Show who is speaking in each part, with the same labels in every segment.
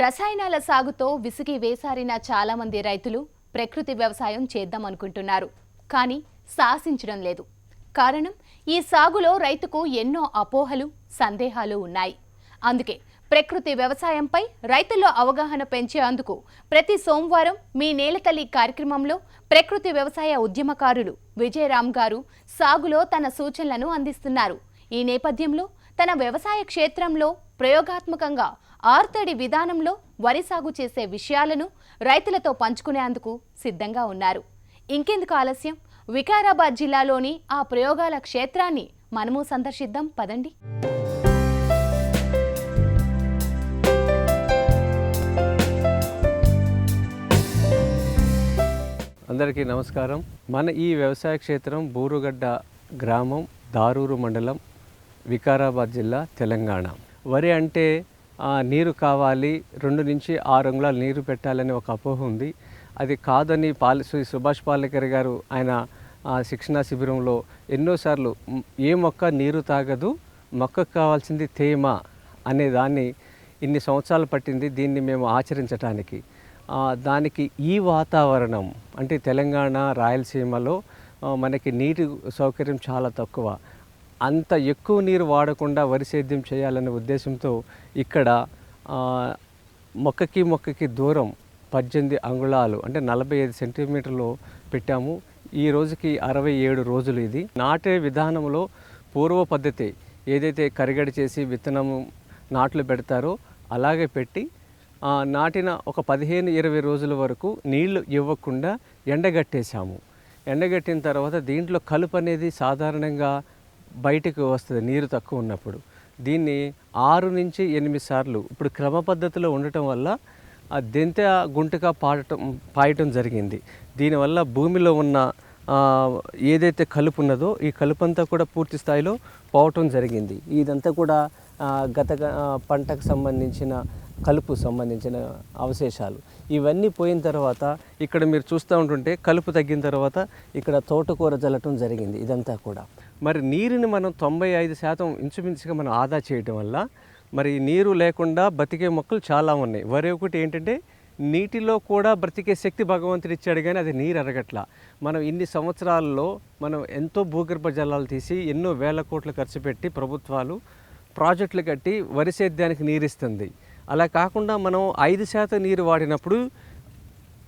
Speaker 1: రసాయనాల సాగుతో విసిగి వేసారిన చాలామంది రైతులు ప్రకృతి వ్యవసాయం చేద్దామనుకుంటున్నారు. కానీ సాహసించడం లేదు. కారణం ఈ సాగులో రైతుకు ఎన్నో అపోహలు సందేహాలు ఉన్నాయి. అందుకే ప్రకృతి వ్యవసాయంపై రైతుల్లో అవగాహన పెంచేందుకు ప్రతి సోమవారం మీ నేలతల్లి కార్యక్రమంలో ప్రకృతి వ్యవసాయ ఉద్యమకారులు విజయరామ్ గారు సాగులో తన సూచనలను అందిస్తున్నారు. ఈ నేపథ్యంలో తన వ్యవసాయ క్షేత్రంలో ప్రయోగాత్మకంగా ఆర్తడి విధానంలో వరి సాగు చేసే విషయాలను రైతులతో పంచుకునేందుకు సిద్ధంగా ఉన్నారు. ఇంకెందుకు ఆలస్యం? వికారాబాద్ జిల్లాలోని ఆ ప్రయోగాల క్షేత్రాన్ని మనము సందర్శిద్దాం. పదండి.
Speaker 2: అందరికీ నమస్కారం. మన ఈ వ్యవసాయ క్షేత్రం బూరుగడ్డ గ్రామం దారూరు మండలం వికారాబాద్ జిల్లా తెలంగాణ. వరి అంటే నీరు కావాలి రెండు నుంచి ఆరు అంగుళాలు నీరు పెట్టాలని ఒక అపోహ ఉంది. అది కాదని పాల శ్రీ సుభాష్ పాలేకర్ గారు ఆయన శిక్షణా శిబిరంలో ఎన్నోసార్లు ఏ మొక్క నీరు తాగదు మొక్కకు కావాల్సింది తేమ అనే దాన్ని ఇన్ని సంవత్సరాలు పట్టింది దీన్ని మేము ఆచరించటానికి. దానికి ఈ వాతావరణం అంటే తెలంగాణ రాయలసీమలో మనకి నీటి సౌకర్యం చాలా తక్కువ. అంత ఎక్కువ నీరు వాడకుండా వరి సేద్యం చేయాలనే ఉద్దేశంతో ఇక్కడ మొక్కకి మొక్కకి దూరం పద్దెనిమిది అంగుళాలు అంటే నలభై ఐదు సెంటీమీటర్లు పెట్టాము. ఈ రోజుకి అరవై ఏడు రోజులు ఇది. నాటే విధానంలో పూర్వ పద్ధతి ఏదైతే కరిగడి చేసి విత్తనం నాట్లు పెడతారో అలాగే పెట్టి నాటిన ఒక పదిహేను ఇరవై రోజుల వరకు నీళ్ళు ఇవ్వకుండా ఎండగట్టేశాము. ఎండగట్టిన తర్వాత దీంట్లో కలుపు అనేది సాధారణంగా బయటకు వస్తుంది నీరు తక్కువ ఉన్నప్పుడు. దీన్ని ఆరు నుంచి ఎనిమిది సార్లు ఇప్పుడు క్రమ పద్ధతిలో ఉండటం వల్ల ఆ దెంత గుంటగా పాడటం పాయటం జరిగింది. దీనివల్ల భూమిలో ఉన్న ఏదైతే కలుపు ఉన్నదో ఈ కలుపు అంతా కూడా పూర్తి స్థాయిలో పోవటం జరిగింది. ఇదంతా కూడా గత పంటకు సంబంధించిన కలుపు సంబంధించిన అవశేషాలు. ఇవన్నీ పోయిన తర్వాత ఇక్కడ మీరు చూస్తూ ఉంటుంటే కలుపు తగ్గిన తర్వాత ఇక్కడ తోటకూర జల్లటం జరిగింది ఇదంతా కూడా. మరి నీరుని మనం తొంభై ఐదు శాతం ఇంచుమించుగా మనం ఆదా చేయటం వల్ల మరి నీరు లేకుండా బతికే మొక్కలు చాలా ఉన్నాయి. వరి ఒకటి ఏంటంటే నీటిలో కూడా బ్రతికే శక్తి భగవంతుడు ఇచ్చాడు కానీ అది నీరు అరగట్ల మనం ఇన్ని సంవత్సరాల్లో మనం ఎంతో భూగర్భ జలాలు తీసి ఎన్నో వేల కోట్లు ఖర్చు పెట్టి ప్రభుత్వాలు ప్రాజెక్టులు కట్టి వరి సేద్యానికి నీరిస్తుంది. అలా కాకుండా మనం ఐదు శాతం నీరు వాడినప్పుడు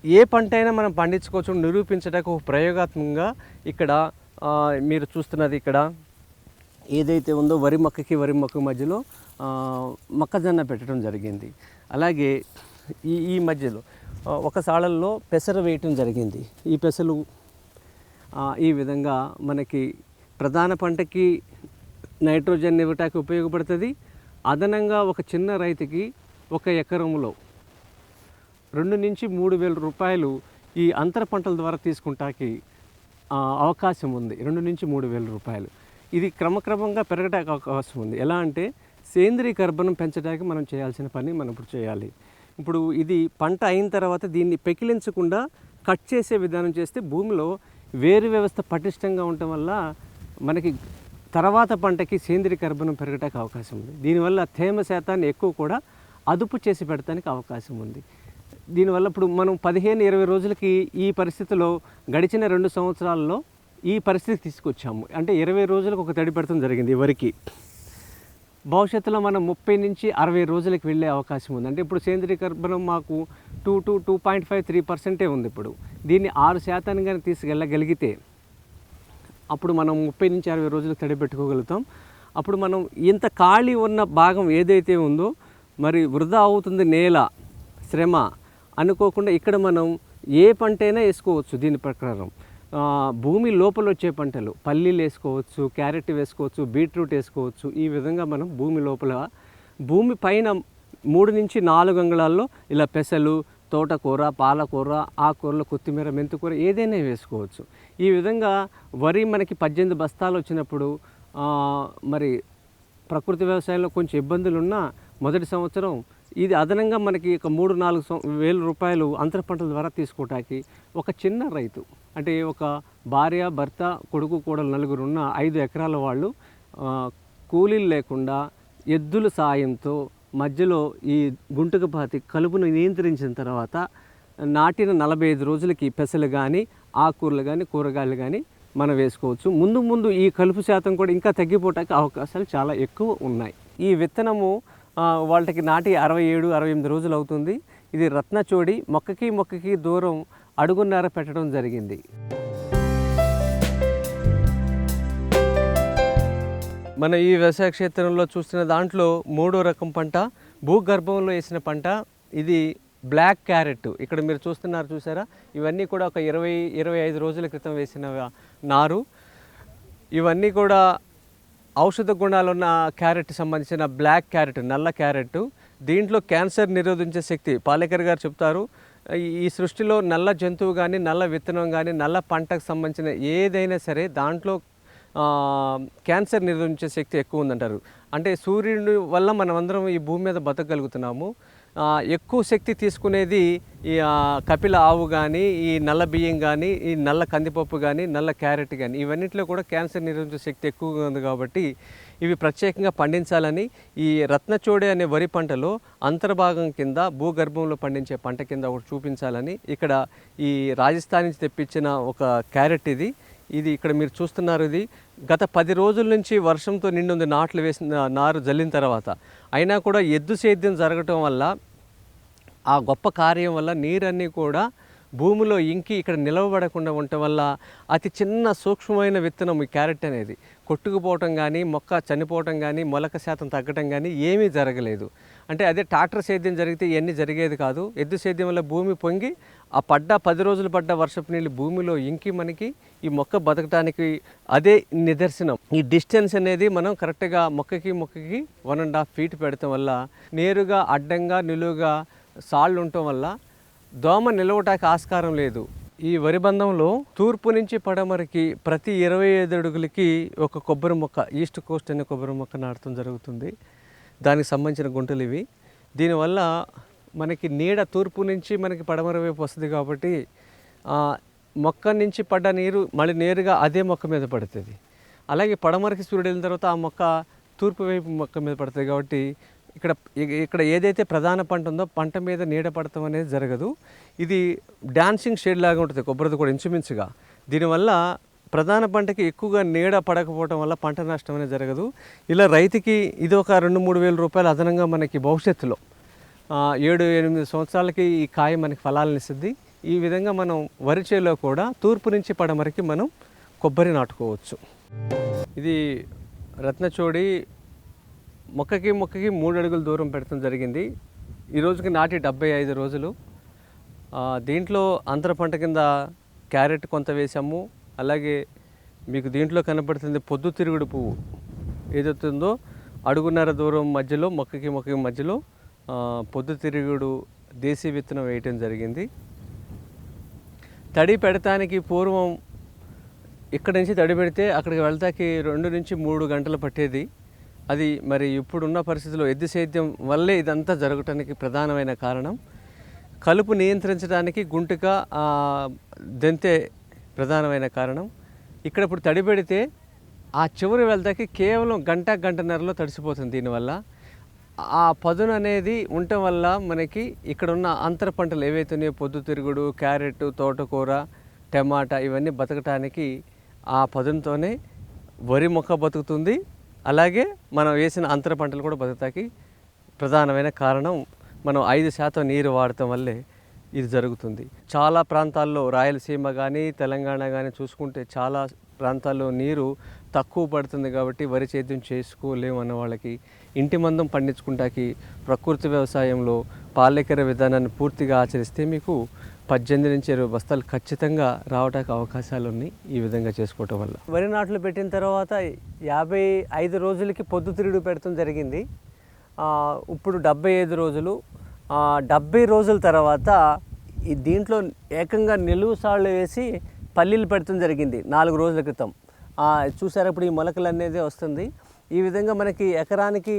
Speaker 2: ఏ పంట అయినా మనం పండించుకోవచ్చు నిరూపించడానికి ఒక ప్రయోగాత్మకంగా ఇక్కడ మీరు చూస్తున్నది ఇక్కడ. ఏదైతే ఉందో వరి మొక్కకి వరి మొక్క మధ్యలో మొక్కజొన్న పెట్టడం జరిగింది. అలాగే ఈ ఈ మధ్యలో ఒక సాళల్లో పెసర వేయటం జరిగింది. ఈ పెసలు ఈ విధంగా మనకి ప్రధాన పంటకి నైట్రోజన్ ఇవ్వటానికి ఉపయోగపడుతుంది. అదనంగా ఒక చిన్న రైతుకి ఒక ఎకరంలో రెండు నుంచి మూడు వేల రూపాయలు ఈ అంతర పంటల ద్వారా తీసుకుంటాకి అవకాశం ఉంది. రెండు నుంచి మూడు వేల రూపాయలు. ఇది క్రమక్రమంగా పెరగడానికి అవకాశం ఉంది. ఎలా అంటే సేంద్రీయ కర్బనం పెంచడానికి మనం చేయాల్సిన పని మనం ఇప్పుడు చేయాలి. ఇప్పుడు ఇది పంట అయిన తర్వాత దీన్ని పెకిలించకుండా కట్ చేసే విధానం చేస్తే భూమిలో వేరు వ్యవస్థ పటిష్టంగా ఉండటం వల్ల మనకి తర్వాత పంటకి సేంద్రీయ కర్బనం పెరగడానికి అవకాశం ఉంది. దీనివల్ల తేమ శాతాన్ని ఎక్కువ కూడా అదుపు చేసి పెడతానికి అవకాశం ఉంది. దీనివల్ల ఇప్పుడు మనం పదిహేను ఇరవై రోజులకి ఈ పరిస్థితిలో గడిచిన రెండు సంవత్సరాల్లో ఈ పరిస్థితి తీసుకొచ్చాము. అంటే ఇరవై రోజులకు ఒక తడి పెడతాం జరిగింది ఎవరికి భవిష్యత్తులో మనం ముప్పై నుంచి అరవై రోజులకు వెళ్ళే అవకాశం ఉంది. అంటే ఇప్పుడు సేంద్రీయ కర్బనం మాకు two to two point five three పర్సెంటే ఉంది ఇప్పుడు. దీన్ని ఆరు శాతాన్ని కానీ తీసుకెళ్ళగలిగితే అప్పుడు మనం ముప్పై నుంచి అరవై రోజులకు తడి పెట్టుకోగలుగుతాం. అప్పుడు మనం ఇంత ఖాళీ ఉన్న భాగం ఏదైతే ఉందో మరి వృధా అవుతుంది నేల శ్రమ అనుకోకుండా ఇక్కడ మనం ఏ పంట అయినా వేసుకోవచ్చు దీని ప్రకారం. భూమి లోపల వచ్చే పంటలు పల్లీలు వేసుకోవచ్చు క్యారెట్ వేసుకోవచ్చు బీట్రూట్ వేసుకోవచ్చు ఈ విధంగా మనం భూమి లోపల భూమి పైన మూడు నుంచి నాలుగు అంగుళాల్లో ఇలా పెసలు తోటకూర పాలకూర ఆకుకూరలు కొత్తిమీర మెంతికూర ఏదైనా వేసుకోవచ్చు. ఈ విధంగా వరి మనకి పద్దెనిమిది బస్తాలు వచ్చినప్పుడు మరి ప్రకృతి వ్యవసాయంలో కొంచెం ఇబ్బందులు ఉన్నా మొదటి సంవత్సరం ఇది అదనంగా మనకి ఒక మూడు నాలుగు వేల రూపాయలు అంతర పంటల ద్వారా తీసుకోవటానికి ఒక చిన్న రైతు అంటే ఒక భార్య భర్త కొడుకు కోడలు నలుగురు ఉన్న ఐదు ఎకరాల వాళ్ళు కూలీలు లేకుండా ఎద్దుల సాయంతో మధ్యలో ఈ గుంటకు పాతి కలుపును నియంత్రించిన తర్వాత నాటిన నలభై ఐదు రోజులకి పెసలు కానీ ఆకుకూరలు కానీ కూరగాయలు కానీ మనం వేసుకోవచ్చు. ముందు ముందు ఈ కలుపు శాతం కూడా ఇంకా తగ్గిపోవటానికి అవకాశాలు చాలా ఎక్కువ ఉన్నాయి. ఈ విత్తనము వాళ్ళకి నాటి అరవై ఏడు అరవై ఎనిమిది రోజులు అవుతుంది. ఇది రత్నచోడి మొక్కకి మొక్కకి దూరం అడుగున్నర పెట్టడం జరిగింది. మన ఈ వ్యవసాయ క్షేత్రంలో చూస్తున్న దాంట్లో మూడో రకం పంట భూగర్భంలో వేసిన పంట ఇది బ్లాక్ క్యారెట్. ఇక్కడ మీరు చూస్తున్నారు చూసారా? ఇవన్నీ కూడా ఒక ఇరవై ఇరవై ఐదు రోజుల క్రితం వేసిన నారు. ఇవన్నీ కూడా ఔషధ గుణాలు ఉన్న క్యారెట్ సంబంధించిన బ్లాక్ క్యారెట్ నల్ల క్యారెట్ దీంట్లో క్యాన్సర్ నిరోధించే శక్తి పాలేకర్ గారు చెప్తారు. ఈ- సృష్టిలో నల్ల జంతువు కానీ నల్ల విత్తనం కానీ నల్ల పంటకు సంబంధించిన ఏదైనా సరే దాంట్లో క్యాన్సర్ నిరోధించే శక్తి ఎక్కువ ఉందంటారు. అంటే సూర్యుడి వల్ల మనం అందరం ఈ భూమి మీద బతకగలుగుతున్నాము. ఎక్కువ శక్తి తీసుకునేది ఈ కపిల ఆవు కానీ ఈ నల్ల బియ్యం కానీ ఈ నల్ల కందిపప్పు కానీ నల్ల క్యారెట్ కానీ ఇవన్నింటిలో కూడా క్యాన్సర్ నిరోధించే శక్తి ఎక్కువగా ఉంది కాబట్టి ఇవి ప్రత్యేకంగా పండించాలని ఈ రత్నచోడే అనే వరి పంటలో అంతర్భాగం కింద భూగర్భంలో పండించే పంట కింద ఒకటి చూపించాలని ఇక్కడ ఈ రాజస్థాన్ నుంచి తెప్పించిన ఒక క్యారెట్ ఇది. ఇది ఇక్కడ మీరు చూస్తున్నారు ఇది. గత పది రోజుల నుంచి వర్షంతో నిండుంది నాట్లు వేసిన నారు జల్లిన తర్వాత. అయినా కూడా ఎద్దు సేద్యం జరగటం వల్ల ఆ గొప్ప కార్యం వల్ల నీరన్నీ కూడా భూమిలో ఇంకి ఇక్కడ నిలవబడకుండా ఉండటం వల్ల అతి చిన్న సూక్ష్మమైన విత్తనం ఈ క్యారెట్ అనేది. కొట్టుకుపోవటం కానీ మొక్క చనిపోవటం కానీ మొలక శాతం తగ్గటం కానీ ఏమీ జరగలేదు. అంటే అదే ట్రాక్టర్ సేద్యం జరిగితే ఇవన్నీ జరిగేది కాదు. ఎద్దు సేద్యం వల్ల భూమి పొంగి ఆ పడ్డ పది రోజులు పడ్డ వర్షపు నీళ్ళు భూమిలో ఇంకి మనకి ఈ మొక్క బతకడానికి అదే నిదర్శనం. ఈ డిస్టెన్స్ అనేది మనం కరెక్ట్గా మొక్కకి మొక్కకి వన్ అండ్ హాఫ్ ఫీట్ పెడతాం వల్ల నేరుగా అడ్డంగా నిలువుగా సాళ్ళు ఉండటం వల్ల దోమ నిలవటానికి ఆస్కారం లేదు. ఈ వరి బంధంలో తూర్పు నుంచి పడమరకి ప్రతి ఇరవై ఐదు అడుగులకి ఒక కొబ్బరి మొక్క ఈస్ట్ కోస్ట్ అనే కొబ్బరి మొక్క నాటడం జరుగుతుంది. దానికి సంబంధించిన గుంటలు ఇవి. దీనివల్ల మనకి నీడ తూర్పు నుంచి మనకి పడమర వైపు వస్తుంది కాబట్టి మొక్క నుంచి పడ్డ నీరు మళ్ళీ నేరుగా అదే మొక్క మీద పడుతుంది. అలాగే పడమరకి సూర్యుడు వెళ్ళిన తర్వాత ఆ మొక్క తూర్పు వైపు మొక్క మీద పడుతుంది కాబట్టి ఇక్కడ ఇక్కడ ఏదైతే ప్రధాన పంట ఉందో పంట మీద నీడ పడటం అనేది జరగదు. ఇది డాన్సింగ్ షేడ్ లాగా ఉంటుంది కొబ్బరిది కూడా ఇంచుమించుగా. దీనివల్ల ప్రధాన పంటకి ఎక్కువగా నీడ పడకపోవడం వల్ల పంట నష్టం అనేది జరగదు. ఇలా రైతుకి ఇది ఒక రెండు మూడు వేల రూపాయలు అదనంగా మనకి భవిష్యత్తులో ఏడు ఎనిమిది సంవత్సరాలకి ఈ కాయ మనకి ఫలాలను ఇస్తుంది. ఈ విధంగా మనం వరి చేలో కూడా తూర్పు నుంచి పడమరికి మనం కొబ్బరి నాటుకోవచ్చు. ఇది రత్నచోడి మొక్కకి మొక్కకి మూడు అడుగుల దూరం పెడతాం జరిగింది. ఈ రోజుకి నాటి డెబ్బై ఐదు రోజులు. దీంట్లో అంతర పంట కింద క్యారెట్ కొంత వేసాము అలాగే మీకు దీంట్లో కనపడుతుంది పొద్దు తిరుగుడు పువ్వు. ఏదవుతుందో అడుగున్నర దూరం మధ్యలో మొక్కకి మొక్కకి మధ్యలో పొద్దు తిరుగుడు దేశీ విత్తనం వేయటం జరిగింది. తడి పెడతానికి పూర్వం ఇక్కడ నుంచి తడి పెడితే అక్కడికి వెళ్తాకి రెండు నుంచి మూడు గంటలు పట్టేది. అది మరి ఇప్పుడున్న పరిస్థితిలో ఎద్దు సేద్యం వల్లే ఇదంతా జరగటానికి ప్రధానమైన కారణం. కలుపు నియంత్రించడానికి గుంటుక దెంతే ప్రధానమైన కారణం. ఇక్కడ ఇప్పుడు తడి పెడితే ఆ చివరి వెళ్తాకి కేవలం గంట గంటన్నరలో తడిసిపోతుంది దీనివల్ల. ఆ పదును అనేది ఉండటం వల్ల మనకి ఇక్కడ ఉన్న అంతర పంటలు ఏవైతే ఉన్నాయో పొద్దుతిరుగుడు క్యారెట్ తోటకూర టమాటా ఇవన్నీ బతకటానికి ఆ పదునుతోనే వరి మొక్క బతుకుతుంది. అలాగే మనం వేసిన అంతర పంటలు కూడా బతుకుతాకి ప్రధానమైన కారణం మనం ఐదు శాతం నీరు వాడటం వల్లే ఇది జరుగుతుంది. చాలా ప్రాంతాల్లో రాయలసీమ కానీ తెలంగాణ కానీ చూసుకుంటే చాలా ప్రాంతాల్లో నీరు తక్కువ పడుతుంది కాబట్టి వరి సేద్యం చేసుకోలేము అన్న వాళ్ళకి ఇంటి మందం పండించుకుంటాకి ప్రకృతి వ్యవసాయంలో పాలేకర విధానాన్ని పూర్తిగా ఆచరిస్తే మీకు పద్దెనిమిది నుంచి ఇరవై బస్తాలు ఖచ్చితంగా రావడానికి అవకాశాలు ఉన్నాయి ఈ విధంగా చేసుకోవటం వల్ల. వరి నాట్లు పెట్టిన తర్వాత యాభై ఐదు రోజులకి పొద్దుతిరుగుడు పెడతాం జరిగింది. ఇప్పుడు డెబ్బై ఐదు రోజులు. డెబ్బై రోజుల తర్వాత ఈ దీంట్లో ఏకంగా నిలువు సాళ్ళు వేసి పల్లీలు పెడతాం జరిగింది నాలుగు రోజుల క్రితం. ఆ, చూసారా ఇప్పుడు ఈ మొలకలు అనేది వస్తుంది. ఈ విధంగా మనకి ఎకరానికి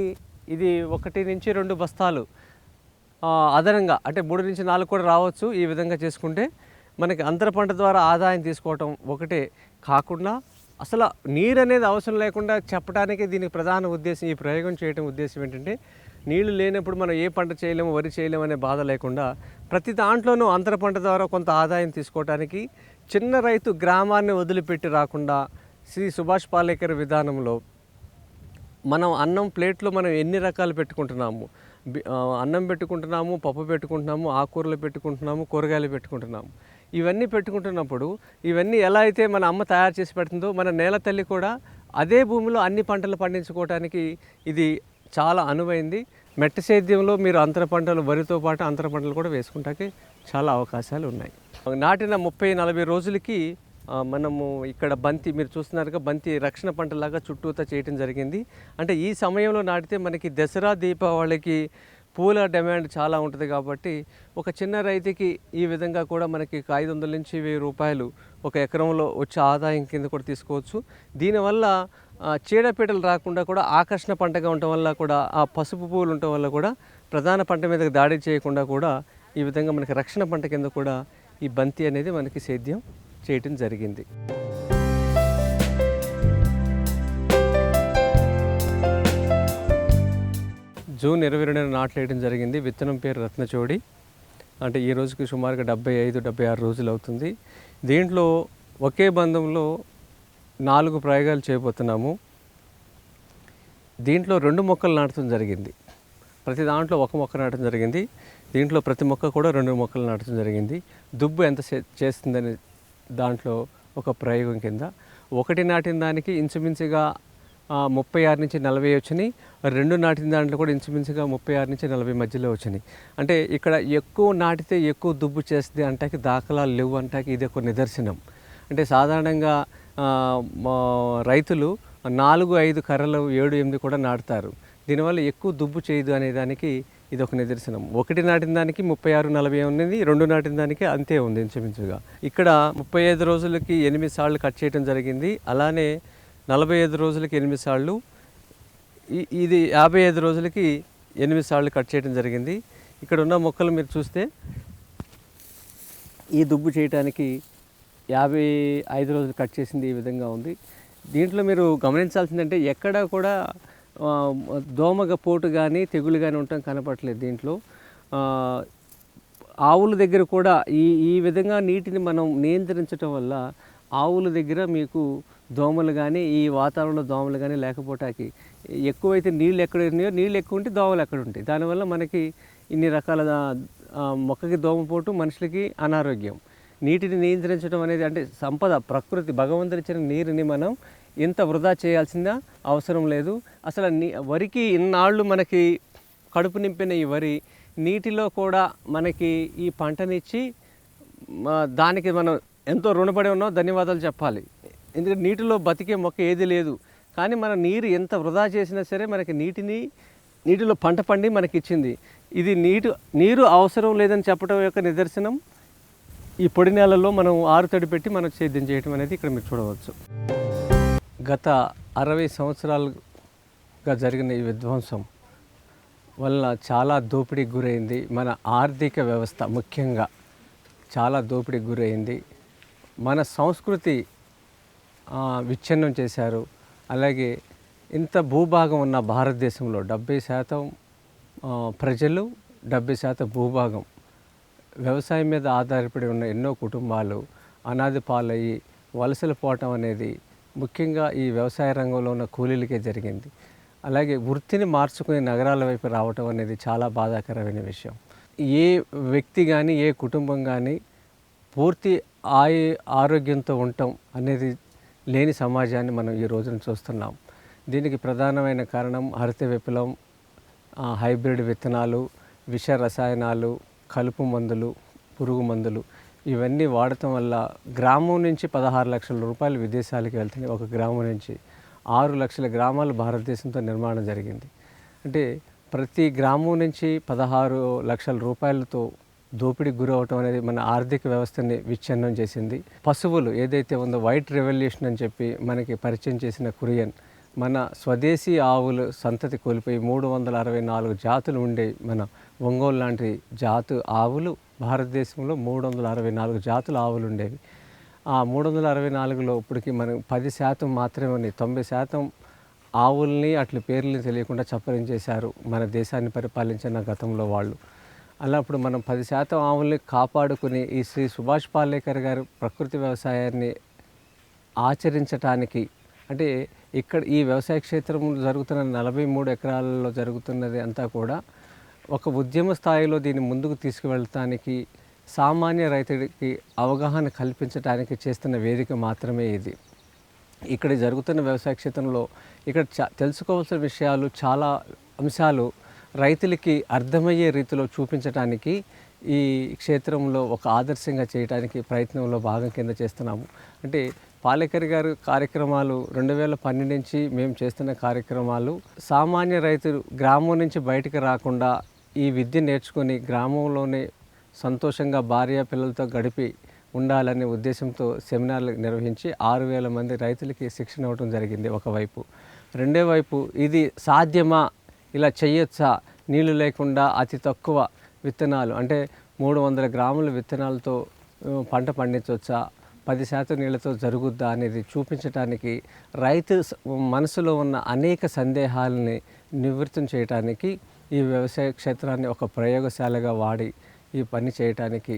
Speaker 2: ఇది ఒకటి నుంచి రెండు బస్తాలు అదనంగా అంటే మూడు నుంచి నాలుగు కూడా రావచ్చు ఈ విధంగా చేసుకుంటే మనకి అంతర పంట ద్వారా ఆదాయం తీసుకోవటం ఒకటే కాకుండా అసలు నీరు అనేది అవసరం లేకుండా చెప్పడానికి దీనికి ప్రధాన ఉద్దేశం ఈ ప్రయోగం చేయటం ఉద్దేశం ఏంటంటే నీళ్ళు లేనప్పుడు మనం ఏ పంట చేయలేము వరి చేయలేము అనే బాధ లేకుండా ప్రతి దాంట్లోనూ అంతర పంట ద్వారా కొంత ఆదాయం తీసుకోవడానికి చిన్న రైతు గ్రామాన్ని వదిలిపెట్టి రాకుండా శ్రీ సుభాష్ పాలేకర్ విధానంలో మనం అన్నం ప్లేట్లో మనం ఎన్ని రకాలు పెట్టుకుంటున్నాము? అన్నం పెట్టుకుంటున్నాము పప్పు పెట్టుకుంటున్నాము ఆకుకూరలు పెట్టుకుంటున్నాము కూరగాయలు పెట్టుకుంటున్నాము. ఇవన్నీ పెట్టుకుంటున్నప్పుడు ఇవన్నీ ఎలా అయితే మన అమ్మ తయారు చేసి పెడుతుందో మన నేల తల్లి కూడా అదే భూమిలో అన్ని పంటలు పండించుకోవడానికి ఇది చాలా అనువైంది. మెట్ట సేద్యంలో మీరు అంతర పంటలు వరితో పాటు అంతర పంటలు కూడా వేసుకుంటానికి చాలా అవకాశాలు ఉన్నాయి. నాటిన ముప్పై నలభై రోజులకి మనము ఇక్కడ బంతి మీరు చూస్తున్నారుగా బంతి రక్షణ పంటలాగా చుట్టూతా చేయటం జరిగింది. అంటే ఈ సమయంలో నాటితే మనకి దసరా దీపావళికి పూల డిమాండ్ చాలా ఉంటుంది కాబట్టి ఒక చిన్న రైతుకి ఈ విధంగా కూడా మనకి ఐదు వందల నుంచి వెయ్యి రూపాయలు ఒక ఎకరంలో వచ్చే ఆదాయం కింద కూడా తీసుకోవచ్చు. దీనివల్ల చీడపీటలు చీడపీడలు రాకుండా కూడా ఆకర్షణ పంటగా ఉండటం వల్ల కూడా ఆ పసుపు పువ్వులు ఉండటం వల్ల కూడా ప్రధాన పంట మీద దాడి చేయకుండా కూడా ఈ విధంగా మనకి రక్షణ పంట కింద కూడా ఈ బంతి అనేది మనకి సేద్యం చేయటం జరిగింది. జూన్ ఇరవై రెండున నాట్లు వేయడం జరిగింది. విత్తనం పేరు రత్నచోడి. అంటే ఈ రోజుకి సుమారుగా డెబ్బై ఐదు డెబ్బై ఆరు రోజులు అవుతుంది. దీంట్లో ఒకే బంధంలో నాలుగు ప్రయోగాలు చేయబోతున్నాము. దీంట్లో రెండు మొక్కలు నాటడం జరిగింది. ప్రతి దాంట్లో ఒక మొక్క నాటడం జరిగింది. దీంట్లో ప్రతి మొక్క కూడా రెండు మొక్కలు నాటడం జరిగింది. దుబ్బు ఎంత చేస్తుందని దాంట్లో ఒక ప్రయోగం కింద. ఒకటి నాటిన దానికి ఇంచుమించుగా ముప్పై ఆరు నుంచి నలభై వచ్చినాయి. రెండు నాటిన దాంట్లో కూడా ఇంచుమించుగా ముప్పై ఆరు నుంచి నలభై మధ్యలో వచ్చినాయి. అంటే ఇక్కడ ఎక్కువ నాటితే ఎక్కువ దుబ్బు చేస్తుంది అంటాకి దాఖలాలు లేవు అంటాకి ఇది ఒక నిదర్శనం. అంటే సాధారణంగా రైతులు నాలుగు ఐదు కర్రలు ఏడు ఎనిమిది కూడా నాటుతారు. దీనివల్ల ఎక్కువ దుబ్బు చేయదు అనే దానికి ఇది ఒక నిదర్శనం. ఒకటి నాటిన దానికి ముప్పై ఆరు నలభై ఉన్నది రెండు నాటిన దానికి అంతే ఉంది ఇంచుమించుగా. ఇక్కడ ముప్పై ఐదు రోజులకి ఎనిమిది సార్లు కట్ చేయడం జరిగింది. అలానే నలభై ఐదు రోజులకి ఎనిమిది సార్లు ఇది యాభై ఐదు రోజులకి ఎనిమిది సార్లు కట్ చేయడం జరిగింది. ఇక్కడ ఉన్న మొక్కలు మీరు చూస్తే ఈ దుబ్బు చేయడానికి యాభై ఐదు రోజులు కట్ చేసింది ఈ విధంగా ఉంది. దీంట్లో మీరు గమనించాల్సిందంటే ఎక్కడ కూడా దోమగ పోటు కానీ తెగులు కానీ ఉండటం కనపడలేదు దీంట్లో. ఆవుల దగ్గర కూడా ఈ ఈ విధంగా నీటిని మనం నియంత్రించడం వల్ల ఆవుల దగ్గర మీకు దోమలు కానీ ఈ వాతావరణంలో దోమలు కానీ లేకపోవటానికి ఎక్కువైతే నీళ్ళు ఎక్కడ ఉన్నాయో నీళ్ళు ఎక్కువ ఉంటే దోమలు ఎక్కడ ఉంటాయి. దానివల్ల మనకి ఇన్ని రకాల మొక్కకి దోమపోటు మనుషులకి అనారోగ్యం. నీటిని నియంత్రించడం అనేది అంటే సంపద ప్రకృతి భగవంతుడిచ్చిన నీరుని మనం ఇంత వృధా చేయాల్సిందా అవసరం లేదు. అసలు నీ వరికి ఇన్నాళ్ళు మనకి కడుపు నింపిన ఈ వరి నీటిలో కూడా మనకి ఈ పంటనిచ్చి దానికి మనం ఎంతో రుణపడి ఉన్నాం ధన్యవాదాలు చెప్పాలి. ఎందుకంటే నీటిలో బతికే మొక్క ఏది లేదు. కానీ మన నీరు ఎంత వృధా చేసినా సరే మనకి నీటిని నీటిలో పంట పండి మనకి ఇచ్చింది ఇది నీటి నీరు అవసరం లేదని చెప్పడం యొక్క నిదర్శనం ఈ పొడి నేలల్లో మనం ఆరుతడి పెట్టి మనం సేద్యం చేయటం అనేది ఇక్కడ మీరు చూడవచ్చు. గత అరవై సంవత్సరాలుగా జరిగిన ఈ విధ్వంసం వల్ల చాలా దోపిడీకి గురైంది. మన ఆర్థిక వ్యవస్థ ముఖ్యంగా చాలా దోపిడీకి గురైంది. మన సంస్కృతి విచ్ఛిన్నం చేశారు. అలాగే ఇంత భూభాగం ఉన్న భారతదేశంలో డెబ్బై శాతం ప్రజలు డెబ్బై శాతం భూభాగం వ్యవసాయం మీద ఆధారపడి ఉన్న ఎన్నో కుటుంబాలు అనాది పాలయ్యి వలసలు పోవటం అనేది ముఖ్యంగా ఈ వ్యవసాయ రంగంలో ఉన్న కూలీలకే జరిగింది. అలాగే వృత్తిని మార్చుకుని నగరాల వైపు రావటం అనేది చాలా బాధాకరమైన విషయం. ఏ వ్యక్తి కానీ ఏ కుటుంబం కానీ పూర్తి ఆయు ఆరోగ్యంతో ఉండటం అనేది లేని సమాజాన్ని మనం ఈ రోజున చూస్తున్నాం. దీనికి ప్రధానమైన కారణం హరిత విప్లవం హైబ్రిడ్ విత్తనాలు విష రసాయనాలు కలుపు మందులు పురుగు మందులు. ఇవన్నీ వాడటం వల్ల గ్రామం నుంచి పదహారు లక్షల రూపాయలు విదేశాలకు వెళ్తున్నాయి ఒక గ్రామం నుంచి ఆరు లక్షల గ్రామాలు భారతదేశంతో నిర్మాణం జరిగింది. అంటే ప్రతి గ్రామం నుంచి పదహారు లక్షల రూపాయలతో దోపిడీ గురవటం అనేది మన ఆర్థిక వ్యవస్థని విచ్ఛిన్నం చేసింది. పశువులు ఏదైతే ఉందో వైట్ రెవల్యూషన్ అని చెప్పి మనకి పరిచయం చేసిన కురియన్ మన స్వదేశీ ఆవులు సంతతి కోల్పోయి మూడు వందల అరవై నాలుగు జాతులు ఉండే మన ఒంగోలు లాంటి జాతు ఆవులు భారతదేశంలో మూడు వందల అరవై నాలుగు జాతుల ఆవులు ఉండేవి. ఆ మూడు వందల అరవై నాలుగులో ఇప్పటికి మనం పది శాతం మాత్రమే ఉన్నాయి. తొంభై శాతం ఆవుల్ని అట్ల పేర్లని తెలియకుండా చప్పరించేశారు మన దేశాన్ని పరిపాలించిన గతంలో వాళ్ళు. అలా అప్పుడు మనం పది శాతం ఆవుల్ని కాపాడుకుని ఈ శ్రీ సుభాష్ పాలేకర్ గారు ప్రకృతి వ్యవసాయాన్ని ఆచరించటానికి అంటే ఇక్కడ ఈ వ్యవసాయ క్షేత్రం జరుగుతున్న నలభై మూడు ఎకరాలలో జరుగుతున్నది అంతా కూడా ఒక ఉద్యమ స్థాయిలో దీన్ని ముందుకు తీసుకువెళ్ళటానికి సామాన్య రైతుడికి అవగాహన కల్పించడానికి చేస్తున్న వేదిక మాత్రమే ఇది. ఇక్కడ జరుగుతున్న వ్యవసాయ క్షేత్రంలో ఇక్కడ తెలుసుకోవాల్సిన విషయాలు చాలా అంశాలు రైతులకి అర్థమయ్యే రీతిలో చూపించడానికి ఈ క్షేత్రంలో ఒక ఆదర్శంగా చేయడానికి ప్రయత్నంలో భాగం కింద చేస్తున్నాము. అంటే పాలేకర్ గారు కార్యక్రమాలు రెండు వేల పన్నెండు నుంచి మేము చేస్తున్న కార్యక్రమాలు సామాన్య రైతులు గ్రామం నుంచి బయటకు రాకుండా ఈ విద్య నేర్చుకొని గ్రామంలోనే సంతోషంగా భార్య పిల్లలతో గడిపి ఉండాలనే ఉద్దేశంతో సెమినార్లు నిర్వహించి ఆరు వేల మంది రైతులకి శిక్షణ ఇవ్వడం జరిగింది ఒకవైపు. రెండో వైపు ఇది సాధ్యమా? ఇలా చేయొచ్చా? నీళ్ళు లేకుండా అతి తక్కువ విత్తనాలు అంటే మూడు వందల గ్రాముల విత్తనాలతో పంట పండించవచ్చా పది శాతం నీళ్ళతో జరుగుద్దా అనేది చూపించడానికి రైతు మనసులో ఉన్న అనేక సందేహాలని నివృత్తం చేయడానికి ఈ వ్యవసాయ క్షేత్రాన్ని ఒక ప్రయోగశాలగా వాడి ఈ పని చేయటానికి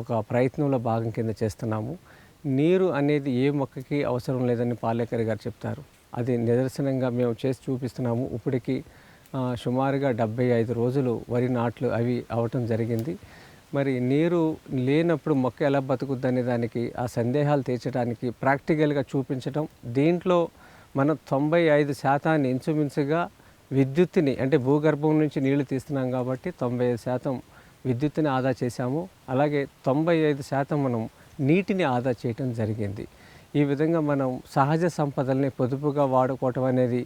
Speaker 2: ఒక ప్రయత్నంలో భాగం కింద చేస్తున్నాము. నీరు అనేది ఏ మొక్కకి అవసరం లేదని పాలేకర్ గారు చెప్తారు. అది నిదర్శనంగా మేము చేసి చూపిస్తున్నాము. ఇప్పటికి సుమారుగా డెబ్బై ఐదు రోజులు వరి నాట్లు అవి అవటం జరిగింది. మరి నీరు లేనప్పుడు మొక్క ఎలా బతుకుద్దనే దానికి ఆ సందేహాలు తీర్చడానికి ప్రాక్టికల్గా చూపించడం దీంట్లో మనం తొంభై ఐదు శాతాన్ని ఇంచుమించుగా విద్యుత్తుని అంటే భూగర్భం నుంచి నీళ్ళు తీస్తున్నాం కాబట్టి తొంభై ఐదు శాతం విద్యుత్తుని ఆదా చేశాము. అలాగే తొంభై ఐదు శాతం మనం నీటిని ఆదా చేయటం జరిగింది. ఈ విధంగా మనం సహజ సంపదల్ని పొదుపుగా వాడుకోవటం అనేది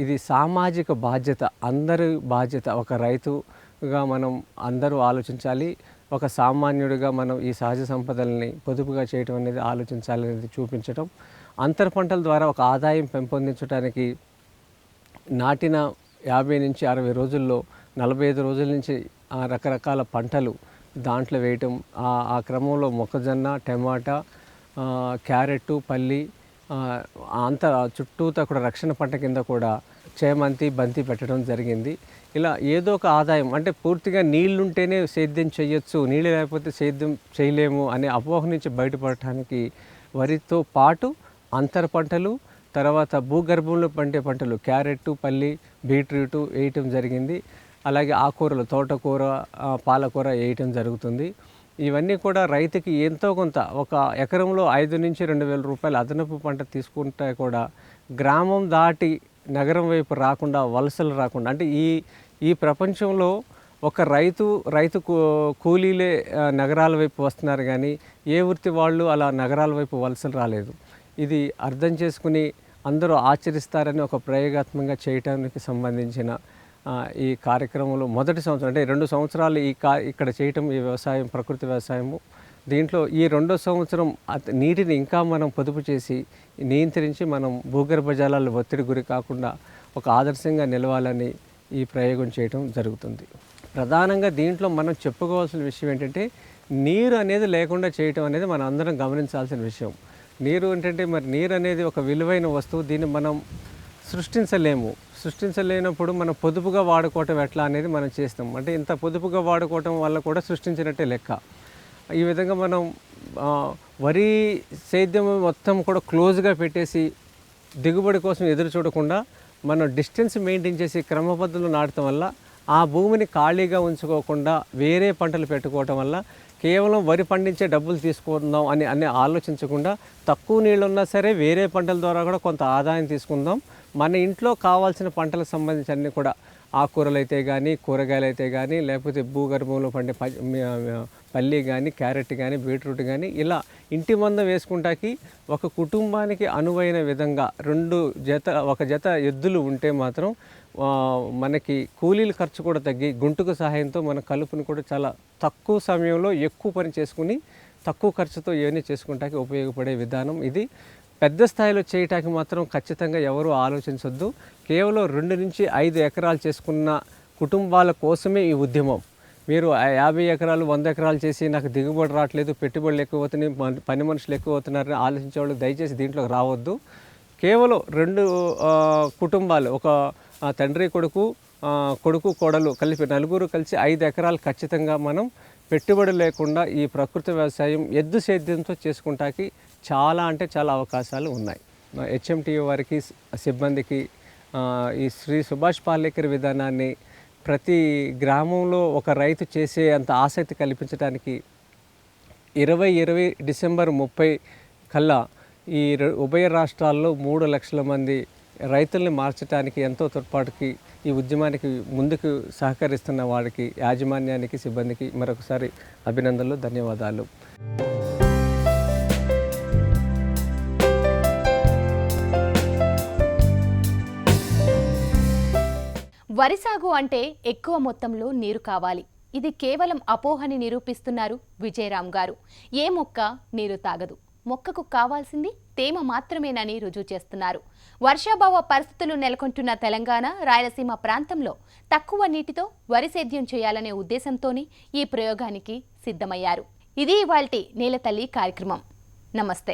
Speaker 2: ఇది సామాజిక బాధ్యత అందరి బాధ్యత. ఒక రైతుగా మనం అందరూ ఆలోచించాలి. ఒక సామాన్యుడిగా మనం ఈ సహజ సంపదల్ని పొదుపుగా చేయటం అనేది ఆలోచించాలి అనేది చూపించటం అంతర పంటల ద్వారా ఒక ఆదాయం పెంపొందించడానికి నాటిన యాభై నుంచి అరవై రోజుల్లో నలభై ఐదు రోజుల నుంచి రకరకాల పంటలు దాంట్లో వేయటం ఆ క్రమంలో మొక్కజొన్న టమాటా క్యారెట్టు క్యారెట్ పల్లి అంత చుట్టూతా కూడా రక్షణ పంట కింద కూడా చేమంతి బంతి పెట్టడం జరిగింది. ఇలా ఏదో ఒక ఆదాయం అంటే పూర్తిగా నీళ్ళుంటేనే సేద్యం చేయొచ్చు నీళ్ళు లేకపోతే సేద్యం చేయలేము అనే అపోహ నుంచి బయటపడటానికి వరితో పాటు అంతర పంటలు తర్వాత భూగర్భంలో పండే పంటలు క్యారెట్ పల్లి బీట్రూట్ వేయటం జరిగింది. అలాగే ఆకుకూరలు తోటకూర పాలకూర వేయటం జరుగుతుంది. ఇవన్నీ కూడా రైతుకి ఎంతో కొంత ఒక ఎకరంలో ఐదు నుంచి రెండు వేల రూపాయలు అదనపు పంట తీసుకుంటే కూడా గ్రామం దాటి నగరం వైపు రాకుండా వలసలు రాకుండా అంటే ఈ ఈ ప్రపంచంలో ఒక రైతు రైతు కూలీలే నగరాల వైపు వస్తున్నారు కానీ ఏ వృత్తి వాళ్ళు అలా నగరాల వైపు వలసలు రాలేదు. ఇది అర్థం చేసుకుని అందరూ ఆచరిస్తారని ఒక ప్రయోగాత్మకంగా చేయటానికి సంబంధించిన ఈ కార్యక్రమంలో మొదటి సంవత్సరం అంటే రెండు సంవత్సరాలు ఈ కా ఇక్కడ చేయటం ఈ వ్యవసాయం ప్రకృతి వ్యవసాయము. దీంట్లో ఈ రెండో సంవత్సరం నీటిని ఇంకా మనం పొదుపు చేసి నియంత్రించి మనం భూగర్భ జలాలు ఒత్తిడి గురి కాకుండా ఒక ఆదర్శంగా నిలవాలని ఈ ప్రయోగం చేయటం జరుగుతుంది. ప్రధానంగా దీంట్లో మనం చెప్పుకోవాల్సిన విషయం ఏంటంటే నీరు అనేది లేకుండా చేయటం అనేది మనం అందరం గమనించాల్సిన విషయం. నీరు ఏంటంటే మరి నీరు అనేది ఒక విలువైన వస్తువు దీన్ని మనం సృష్టించలేము. సృష్టించలేనప్పుడు మనం పొదుపుగా వాడుకోవటం ఎట్లా అనేది మనం చేస్తాం. అంటే ఇంత పొదుపుగా వాడుకోవటం వల్ల కూడా సృష్టించినట్టే లెక్క. ఈ విధంగా మనం వరి సేద్యం మొత్తం కూడా క్లోజ్గా పెట్టేసి దిగుబడి కోసం ఎదురు చూడకుండా మనం డిస్టెన్స్ మెయింటైన్ చేసి క్రమ నాటడం వల్ల ఆ భూమిని ఖాళీగా ఉంచుకోకుండా వేరే పంటలు పెట్టుకోవటం వల్ల కేవలం వరి పండించే డబ్బులు తీసుకుందాం అని అని ఆలోచించకుండా తక్కువ నీళ్ళు ఉన్నా సరే వేరే పంటల ద్వారా కూడా కొంత ఆదాయం తీసుకుందాం. మన ఇంట్లో కావాల్సిన పంటలకు సంబంధించి అన్నీ కూడా ఆకుకూరలు అయితే కానీ కూరగాయలు అయితే కానీ లేకపోతే భూగర్భంలో పండే ప- పల్లి కానీ క్యారెట్ కానీ బీట్రూట్ కానీ ఇలా ఇంటి మంద వేసుకుంటాకి ఒక కుటుంబానికి అనువైన విధంగా రెండు జత ఒక జత ఎద్దులు ఉంటే మాత్రం మనకి కూలీల ఖర్చు కూడా తగ్గి గుంటుకు సహాయంతో మన కలుపుని కూడా చాలా తక్కువ సమయంలో ఎక్కువ పని చేసుకుని తక్కువ ఖర్చుతో ఇవన్నీ చేసుకుంటానికి ఉపయోగపడే విధానం ఇది. పెద్ద స్థాయిలో చేయటానికి మాత్రం ఖచ్చితంగా ఎవరు ఆలోచించొద్దు. కేవలం రెండు నుంచి ఐదు ఎకరాలు చేసుకున్న కుటుంబాల కోసమే ఈ ఉద్యమం. మీరు యాభై ఎకరాలు వంద ఎకరాలు చేసి నాకు దిగుబడి రావట్లేదు పెట్టుబడులు ఎక్కువ అవుతున్నాయి పని మనుషులు ఎక్కువ అవుతున్నారని ఆలోచించే వాళ్ళు దయచేసి దీంట్లోకి రావద్దు. కేవలం రెండు కుటుంబాలు ఒక తండ్రి కొడుకు కొడుకు కోడలు కలిపి నలుగురు కలిసి ఐదు ఎకరాలు ఖచ్చితంగా మనం పెట్టుబడి లేకుండా ఈ ప్రకృతి వ్యవసాయం ఎద్దు సేద్యంతో చేసుకుంటాకి చాలా అంటే చాలా అవకాశాలు ఉన్నాయి. హెచ్ఎంటీ వారికి సిబ్బందికి ఈ శ్రీ సుభాష్ పాలేకర్ విధానాన్ని ప్రతి గ్రామంలో ఒక రైతు చేసే అంత ఆసక్తి కల్పించడానికి ఇరవై ఇరవై డిసెంబర్ ముప్పై కల్లా ఈ ఉభయ రాష్ట్రాల్లో మూడు లక్షల మంది రైతుల్ని మార్చడానికి ఎంతో తోడ్పాటుకి ఈ ఉద్యమానికి ముందుకు సహకరిస్తున్న వారికి యాజమాన్యానికి సిబ్బందికి మరొకసారి అభినందనలు ధన్యవాదాలు.
Speaker 1: వరి సాగు అంటే ఎక్కువ మొత్తంలో నీరు కావాలి. ఇది కేవలం అపోహని నిరూపిస్తున్నారు విజయరామ్ గారు. ఏ మొక్క నీరు తాగదు. మొక్కకు కావాల్సింది తేమ మాత్రమేనని రుజువు చేస్తున్నారు. వర్షాభావ పరిస్థితులు నెలకొంటున్న తెలంగాణ రాయలసీమ ప్రాంతంలో తక్కువ నీటితో వరి సేద్యం చేయాలనే ఉద్దేశంతోనే ఈ ప్రయోగానికి సిద్ధమయ్యారు. ఇది ఇవాల్టి నేలతల్లి కార్యక్రమం. నమస్తే.